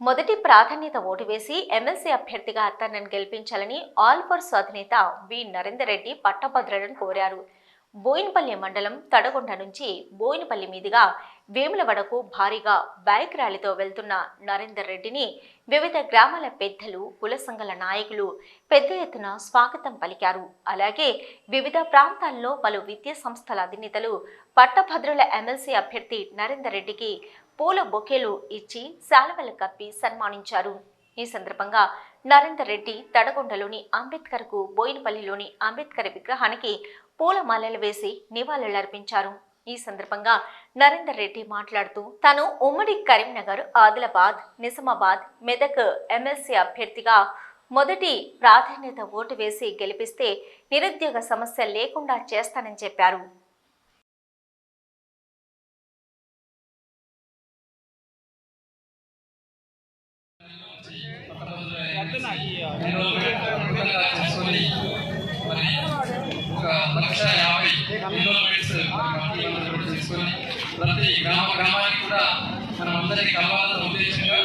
మొదటి ప్రాధాన్యత ఓటు వేసి ఎమ్మెల్సీ అభ్యర్థిగా తనను గెలిపించాలని ఆల్ ఫోర్స్ అధినేత వి నరేందర్ రెడ్డి పట్టభద్రులను కోరారు. బోయినపల్లి మండలం తడగొండ నుంచి బోయినపల్లి మీదుగా వేములవడకు భారీగా బైక్ ర్యాలీతో వెళ్తున్న నరేందర్ రెడ్డిని వివిధ గ్రామాల పెద్దలు కుల సంఘాల నాయకులు పెద్ద ఎత్తున స్వాగతం పలికారు. అలాగే వివిధ ప్రాంతాల్లో పలు విద్యా సంస్థల అధినేతలు పట్టభద్రుల ఎమ్మెల్సీ అభ్యర్థి నరేందర్ రెడ్డికి పూల బొకేలు ఇచ్చి శాలువలు కప్పి సన్మానించారు. ఈ సందర్భంగా నరేందర్ రెడ్డి తడగొండలోని అంబేద్కర్కు బోయినపల్లిలోని అంబేద్కర్ విగ్రహానికి పూలమాలలు వేసి నివాళులర్పించారు ఈ సందర్భంగా నరేందర్ రెడ్డి మాట్లాడుతూ తాను ఉమ్మడి కరీంనగర్ ఆదిలాబాద్ నిజామాబాద్ మెదక్ ఎమ్మెల్సీ అభ్యర్థిగా మొదటి ప్రాధాన్యత ఓటు వేసి గెలిపిస్తే నిరుద్యోగ సమస్య లేకుండా చేస్తానని చెప్పారు. చేసుకొని మరి ఒక లక్ష యాభై కిలోమీటర్స్ చేసుకొని ప్రతి గ్రామ గ్రామానికి కూడా మనం అందరినీ కలవాలన్న ఉద్దేశంగా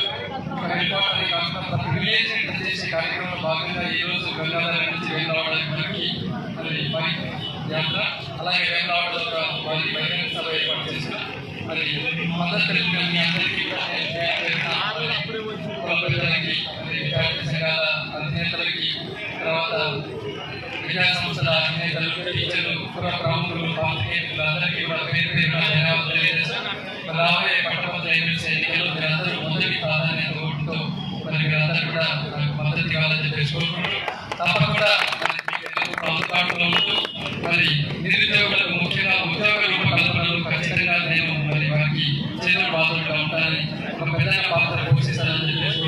ఒక హెడ్ క్వార్టర్ కాకుండా ప్రతి విలేజ్ చేసే కార్యక్రమంలో భాగంగా ఈ రోజు గంగాధర నుంచి వెళ్ళవడానికి మనకి మరి బైక్ యాత్ర అలాగే వేమలవాడలో వారి బహిరంగ సభ ఏర్పాటు చేసిన మరి మద్దతు తెలిపిన మీ అందరికీ విద్యా సంస్థల అధినేతలు టీచర్లు పుర ప్రముఖులు పాత్రికేయులు అందరికీ కూడా పేరు పేరున ధన్యవాదాలు తెలియజేస్తాం మరి రాబోయే పట్టభద్ర ఎమ్మెల్సీ ఎన్నికల్లో మీరందరూ మొదటి ప్రాధాన్యత ఓటుతో మరి మీరందరూ కూడా మద్దతు ఇవ్వాలని చెప్పేసి కోరుకుంటూ తప్పకుండా మరి అందుబాటులో ఉంటూ మరి నిరుద్యోగులకు ముఖ్యంగా ఉద్యోగ రూపకల్పనలు ఖచ్చితంగా నేను మరి వారికి చేతులు బాధలుగా ఉంటానని ఒక పెద్ద పాత్ర పోషిస్తానని చెప్పేసి